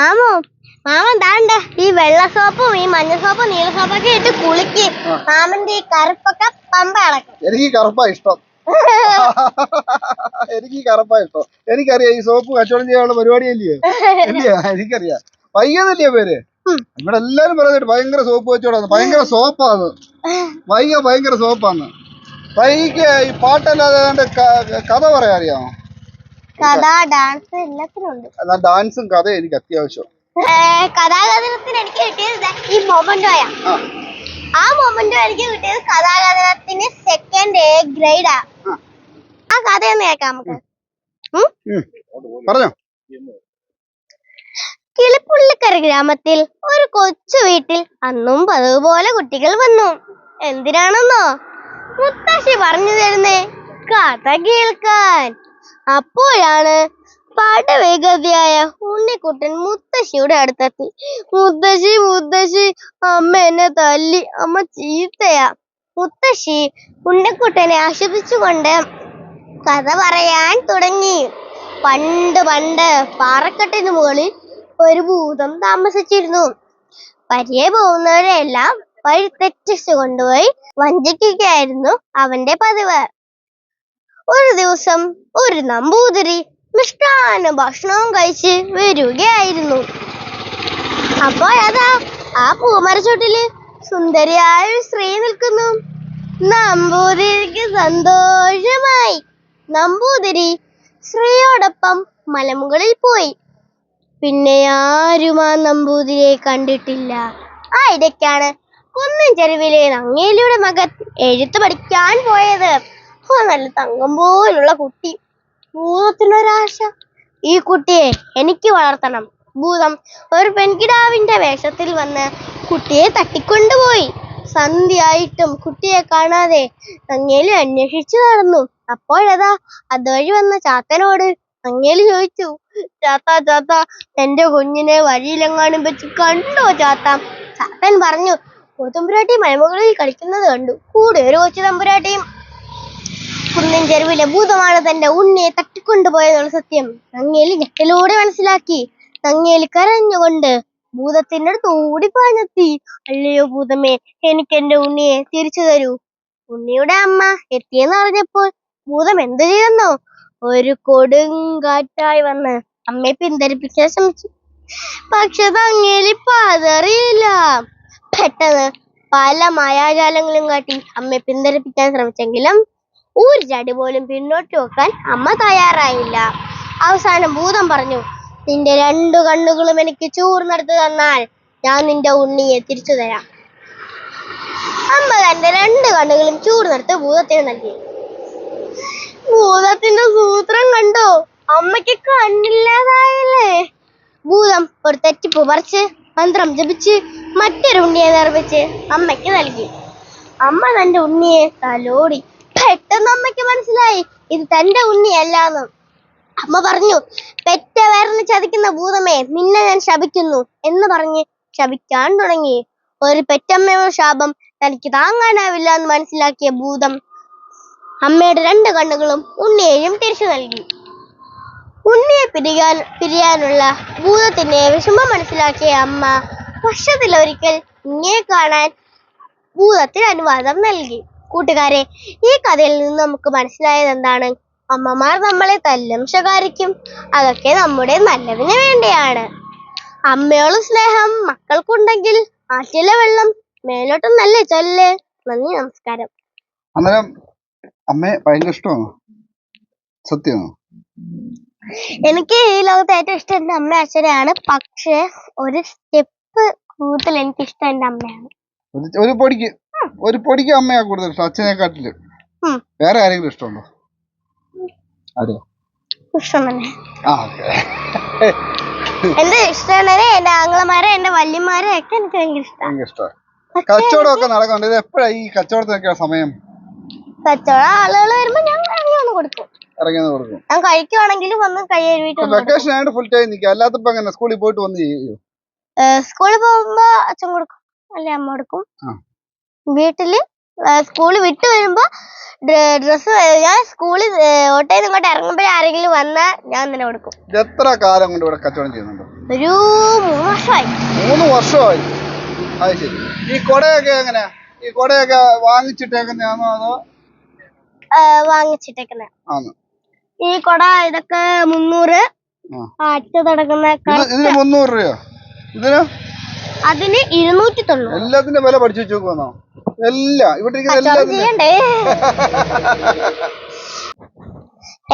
മാമോ മാമൻ താണ്ട ഈ വെള്ള സോപ്പും ഈ മഞ്ഞ സോപ്പും നീല സോപ്പും ഒക്കെ ഇട്ട് കുളിക്ക്. മാമന്റെ ഈ കറുപ്പൊക്കെ പമ്പ അടക്കും. എനിക്ക് ഈ കറുപ്പാ ഇഷ്ടം. എനിക്ക് ഈ കറുപ്പാ ഇഷ്ടം. എനിക്കറിയാം ഈ സോപ്പ് കച്ചവടം ചെയ്യാനുള്ള പരിപാടിയല്ലയോ ഇല്ലയോ? എനിക്കറിയാം. വൈകുന്നല്ലയോ പേര്? ഇവിടെ എല്ലാരും പറയുന്നുണ്ട് ഭയങ്കര സോപ്പ് കച്ചവടം ഭയങ്കര സോപ്പാന്ന്. വൈക ഭയങ്കര സോപ്പാന്ന്. വൈകിക്ക് ഈ പാട്ടല്ലാതെ കഥ പറയാൻ അറിയാമോ കഥ ഡാൻസ് എല്ലാത്തിനും ഉണ്ട്. എന്നാൽ ഡാൻസും കഥയും എനിക്ക് അത്യാവശ്യം. കഥാകഥനത്തിന് എനിക്ക് കിട്ടിയത് ഈ മൊമെന്റോയാ ആ. ആ മൊമെന്റോ എനിക്ക് കിട്ടിയത് കഥാകഥനത്തിന് സെക്കൻഡ് എ ഗ്രേഡാ ആ. കഥയൊന്ന് കേൾക്കാം നമുക്ക്. പറഞ്ഞോ. കിളിപ്പുള്ളിക്കര ഗ്രാമത്തിൽ ഒരു കൊച്ചു വീട്ടിൽ അന്നും പതിവ് പോലെ കുട്ടികൾ വന്നു. എന്തിനാണെന്നോ? മുത്തശ്ശി പറഞ്ഞു തരുന്നേ കഥ കേൾക്കാൻ. അപ്പോഴാണ് പടവേഗതയായ ഉണ്ണിക്കുട്ടൻ മുത്തശ്ശിയുടെ അടുത്തെത്തി. മുത്തശ്ശി മുത്തശ്ശി അമ്മ എന്നെ തല്ലി അമ്മ ചീത്തയാ. മുത്തശ്ശി ഉണ്ണിക്കുട്ടനെ ആശ്വസിച്ചുകൊണ്ട് കഥ പറയാൻ തുടങ്ങി. പണ്ട് പണ്ട് പാറക്കെട്ടിന് മുകളിൽ ഒരു ഭൂതം താമസിച്ചിരുന്നു. പരിയെ പോകുന്നവരെല്ലാം വഴി തെറ്റിച്ചു കൊണ്ടുപോയി വഞ്ചിക്കുകയായിരുന്നു അവന്റെ പതിവ്. ഒരു ദിവസം ഒരു നമ്പൂതിരി മിഷ്ടാന ഭക്ഷണവും കഴിച്ച് വരികയായിരുന്നു. അപ്പോഴതാ ആ പൂമരച്ചോട്ടിൽ സുന്ദരിയായ ഒരു സ്ത്രീ നിൽക്കുന്നു. നമ്പൂതിരിക്ക് സന്തോഷമായി. നമ്പൂതിരി സ്ത്രീയോടൊപ്പം മലമുകളിൽ പോയി. പിന്നെ ആരും ആ നമ്പൂതിരിയെ കണ്ടിട്ടില്ല. ആ ഇടയ്ക്കാണ് കുന്നിൻ ചെരുവിലെ നങ്ങേലിയുടെ മകൻ എഴുത്ത് പഠിക്കാൻ പോയത്. ഓ നല്ല തങ്കം പോലുള്ള കുട്ടി. ഭൂതത്തിനൊരാശ ഈ കുട്ടിയെ എനിക്ക് വളർത്തണം. ഭൂതം ഒരു പെൺകിടാവിന്റെ വേഷത്തിൽ വന്ന് കുട്ടിയെ തട്ടിക്കൊണ്ടുപോയി. സന്ധ്യയായിട്ടും കുട്ടിയെ കാണാതെ അങ്ങേലി അന്വേഷിച്ചു നടന്നു. അപ്പോഴതാ അതുവഴി വന്ന ചാത്തനോട് അങ്ങേലി ചോദിച്ചു ചാത്ത ചാത്ത എന്റെ കുഞ്ഞിനെ വഴിയിലെങ്ങാനും വെച്ച് കണ്ടോ ചാത്ത? ചാത്തൻ പറഞ്ഞു കൊതുമ്പുരാട്ടി മലമുകളിൽ കളിക്കുന്നത് കണ്ടു. കൂടെ ഒരു കൊച്ചു തമ്പുരാട്ടിയും കുന്നിൻ ചെരുവിലെ ഭൂതമാണ് തന്റെ ഉണ്ണിയെ തട്ടിക്കൊണ്ടുപോയെന്നുള്ള സത്യം. നങ്ങേലി ഞെട്ടലോടെ മനസ്സിലാക്കി. നങ്ങേലി കരഞ്ഞുകൊണ്ട് ഭൂതത്തിന്റെ അടുത്ത് ഓടിപ്പാഞ്ഞെത്തി. അല്ലയോ ഭൂതമേ എനിക്ക് എന്റെ ഉണ്ണിയെ തിരിച്ചു തരൂ. ഉണ്ണിയുടെ അമ്മ എത്തിയെന്ന് അറിഞ്ഞപ്പോൾ ഭൂതം എന്ത് ചെയ്യുന്നു ഒരു കൊടുങ്കാറ്റായി വന്ന് അമ്മയെ പിന്തരിപ്പിക്കാൻ ശ്രമിച്ചു. പക്ഷെ തങ്ങേലി പതറിയില്ല. പെട്ടെന്ന് പല മായാജാലങ്ങളും കാട്ടി അമ്മയെ പിന്തിരിപ്പിക്കാൻ ശ്രമിച്ചെങ്കിലും ഒരു ചടി പോലും പിന്നോട്ട് വെക്കാൻ അമ്മ തയ്യാറായില്ല. അവസാനം ഭൂതം പറഞ്ഞു നിന്റെ രണ്ടു കണ്ണുകളും എനിക്ക് ചൂർന്നെടുത്ത് തന്നാൽ ഞാൻ നിന്റെ ഉണ്ണിയെ തിരിച്ചു തരാം. അമ്മ തന്റെ രണ്ട് കണ്ണുകളും ചൂർന്നെടുത്ത് ഭൂതത്തിന് നൽകി. ഭൂതത്തിന്റെ സൂത്രം കണ്ടോ? അമ്മയ്ക്ക് കണ്ണില്ലാതായില്ലേ? ഭൂതം ഒരു തെറ്റിപ്പ് പറിച്ച് മന്ത്രം ജപിച്ച് മറ്റൊരു ഉണ്ണിയെ നിർമ്മിച്ച് അമ്മയ്ക്ക് നൽകി. അമ്മ തന്റെ ഉണ്ണിയെ തലോടി പെട്ടെന്ന് അമ്മയ്ക്ക് മനസ്സിലായി ഇത് തന്റെ ഉണ്ണിയല്ലാന്ന്. അമ്മ പറഞ്ഞു പെറ്റ വയറിന് ചതിക്കുന്ന ഭൂതമേ നിന്നെ ഞാൻ ശപിക്കുന്നു എന്ന് പറഞ്ഞ് ശപിക്കാൻ തുടങ്ങി. ഒരു പെറ്റമ്മയുടെ ശാപം തനിക്ക് താങ്ങാനാവില്ല എന്ന് മനസ്സിലാക്കിയ ഭൂതം അമ്മയുടെ രണ്ട് കണ്ണുകളും ഉണ്ണിയെയും തിരിച്ചു നൽകി. ഉണ്ണിയെ പിരിയാൻ പിരിയാനുള്ള ഭൂതത്തിന്റെ വിഷമം മനസ്സിലാക്കിയ അമ്മ വർഷത്തിലൊരിക്കൽ ഉണ്ണിയെ കാണാൻ ഭൂതത്തിന് അനുവാദം നൽകി. കൂട്ടുകാരെ ഈ കഥയിൽ നിന്ന് നമുക്ക് മനസ്സിലായത് എന്താണ്? അമ്മമാർ നമ്മളെ തല്ലും ശകാരിക്കും. അതൊക്കെ നമ്മുടെ നല്ലതിന് വേണ്ടിയാണ്. അമ്മയോളം സ്നേഹം മക്കൾക്കുണ്ടെങ്കിൽ ആറ്റിലെ വെള്ളം മേലോട്ടും നല്ല ചൊല്ല്. നന്ദി നമസ്കാരം. അന്നേരം അമ്മയെ ഭയങ്കര ഇഷ്ടമാണോ? സത്യമാണോ? എനിക്ക് ഈ ലോകത്ത് ഏറ്റവും ഇഷ്ടം എന്റെ അമ്മ അച്ഛനെയാണ് പക്ഷെ ഒരു സ്റ്റെപ്പ് കൂടുതൽ എനിക്ക് ഇഷ്ടം എന്റെ അമ്മയാണ്. ഒരു- പൊടിക്ക് ഒരു പൊടിക്ക് അമ്മയാ കൂടുതൽ ഇഷ്ടം അച്ഛനെക്കാട്ടിൽ. വേറെ ആരെങ്കിലും ഇഷ്ടമുണ്ടോ? അതെ ഇഷ്ടം തന്നെ ആ ഓക്കെ. എന്റെ ഇഷ്ടമാണ് എന്റെ ആങ്ങളമാരെ എന്റെ വല്യമാരെ ഒക്കെ എനിക്ക് ഭയങ്കര ഇഷ്ടമാണ് ഭയങ്കര ഇഷ്ടമാണ് കച്ചവടമൊക്കെ നടക്കുന്നുണ്ട്. ഇത് എപ്പോഴാ ഈ കച്ചവടത്തിനൊക്കെ സമയം? കച്ചവടം ആളുകൾ വരുമ്പോ ഞാൻ ഇറങ്ങി വന്ന് കൊടുക്കും. കൊടുക്കും. ഞാൻ കഴിക്കുവാണെങ്കിലും വന്ന് കൈ കഴുകിയിട്ട് കൊടുക്കും. വെക്കേഷൻ ആയിട്ട് ഫുൾ ടൈം നിൽക്കുക അല്ലാത്തപ്പോ എങ്ങനെ? സ്കൂളിൽ പോയിട്ട് വന്ന് ചെയ്യോ? സ്കൂളിൽ പോകുമ്പോ അച്ഛൻ കൊടുക്കും. അല്ലെ അമ്മ കൊടുക്കും. വീട്ടിൽ സ്കൂൾ വിട്ട് വരുമ്പോ ഡ്രസ്സ് ഞാൻ സ്കൂളിൽ ഓട്ടോയിൽ ഇങ്ങോട്ട് ഇറങ്ങുമ്പോഴേ ആരെങ്കിലും വന്നാൽ ഞാൻ തന്നെ കൊടുക്കും. ഇത് എത്ര കാലം കൊണ്ട് ഇവിടെ കച്ചവടം ചെയ്യുന്നുണ്ട്? ഒരു മൂന്ന് വർഷമായി. മൂന്ന് വർഷമായി? അത് ശരി. ഈ കൊടയൊക്കെ എങ്ങനെയാ? ഈ കൊടയൊക്കെ വാങ്ങിച്ചിട്ടേക്കുന്നതാണോ അതോ? ആന്ന്. ഈ കൊട ഇതൊക്കെ മുന്നൂറ് ആ. അറ്റ തുടങ്ങുന്ന ഇത് ഇതിന് മുന്നൂറ് രൂപയോ? ഇതിന്? അതിന് ഇരുന്നൂറ്റി തൊണ്ണൂറ്. എല്ലാത്തിന്റെ വില പഠിച്ചു വെച്ച് നോക്കുവാന്നോ? എല്ലാം ഇവിടെ ചെയ്യണ്ടേ?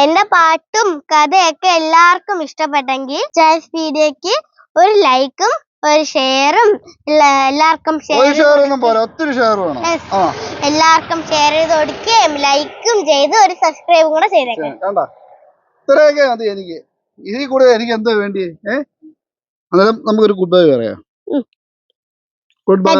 എന്റെ പാട്ടും കഥയൊക്കെ എല്ലാവർക്കും ഇഷ്ടപ്പെട്ടെങ്കിൽ ചാൻസ് വീഡിയോക്ക് ഒരു ലൈക്കും ഒരു ഷെയറും എല്ലാവർക്കും ഒത്തിരി ഷെയർ വേണം. എല്ലാവർക്കും ഷെയർ ചെയ്ത് കൊടുക്കുകയും ലൈക്കും ചെയ്ത് ഒരു സബ്സ്ക്രൈബും കൂടെ ചെയ്തേക്കാം. ഇത്രയൊക്കെ മതി എനിക്ക്. ഇതിൽ കൂടെ എനിക്ക് എന്താ വേണ്ടി ഏഹ് അന്നേരം നമുക്കൊരു ഗുഡ് ബൈ പറയാം ഗുഡ് ബൈ